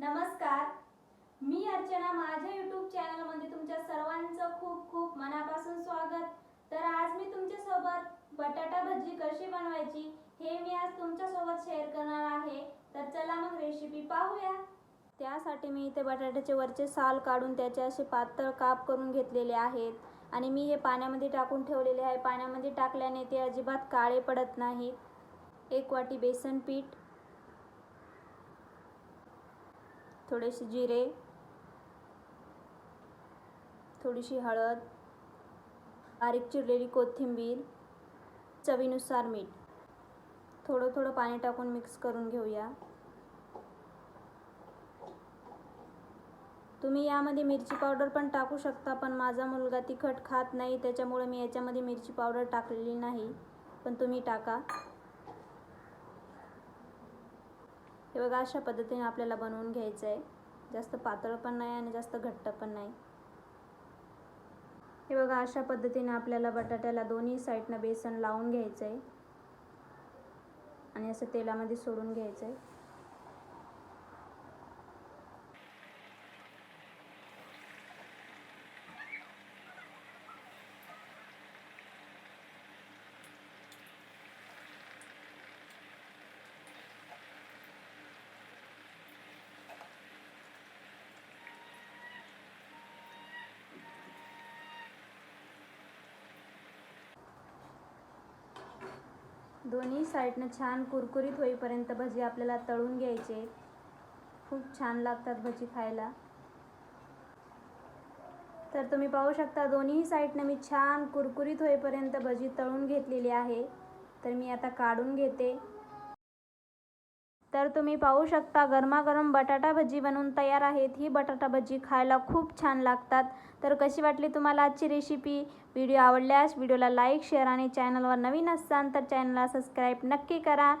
नमस्कार. मी अर्चना माझ्या यूट्यूब चॅनलमध्ये तुमच्या सर्वांचं खूप खूप मनापासून स्वागत. तर आज मी तुमच्यासोबत बटाटा भजी कशी बनवायची हे मी आज तुमच्यासोबत शेअर करणार आहे. तर चला मग रेसिपी पाहूया. त्यासाठी मी इथे बटाट्याचे वरचे साल काढून त्याचे असे पातळ काप करून घेतलेले आहेत. आणि मी हे पाण्यामध्ये टाकून ठेवलेले आहे. पाण्यामध्ये टाकल्याने ते अजिबात काळे पडत नाहीत एक वाटी बेसन पीठ थोडेसे जिरे थोडीशी हळद बारीक चिरलेली कोथिंबीर चवीनुसार मीठ. थोडं थोडं पाणी टाकून मिक्स करून घेऊया. तुम्ही यामध्ये मिरची पावडर पण टाकू शकता पण माझा मुलगा तिखट खात नाही त्याच्यामुळे मी याच्यामध्ये मिरची पावडर टाकलेली नाही पण तुम्ही टाका. हे बघा अशा पद्धतीने आपल्याला बनवून घ्यायचं आहे जास्त पातळ पण नाही आणि जास्त घट्ट पण नाही. हे बघा अशा पद्धतीने आपल्याला बटाट्याला दोन्ही साईडनं बेसन लावून घ्यायचं आहे आणि असं तेलामध्ये सोडून घ्यायचं आहे दोन्ही साईडनं छान कुरकुरीत होईपर्यंत भजी आपल्याला तळून घ्यायचे. खूप छान लागतात भजी खायला. तर तुम्ही पाहू शकता दोन्ही साईडनं मी छान कुरकुरीत होईपर्यंत भजी तळून घेतलेली आहे. तर मी आता काढून घेते. तर तुम्ही पाहू शकता गरमागरम बटाटा भजी बनवून तयार आहेत. ही बटाटा भजी खायला खूप छान लागतात. तर कशी वाटली तुम्हाला आजची रेसिपी व्हिडिओ आवडल्यास व्हिडिओला लाईक शेअर आणि चॅनलवर नवीन असाल तर चॅनलला सबस्क्राईब नक्की करा.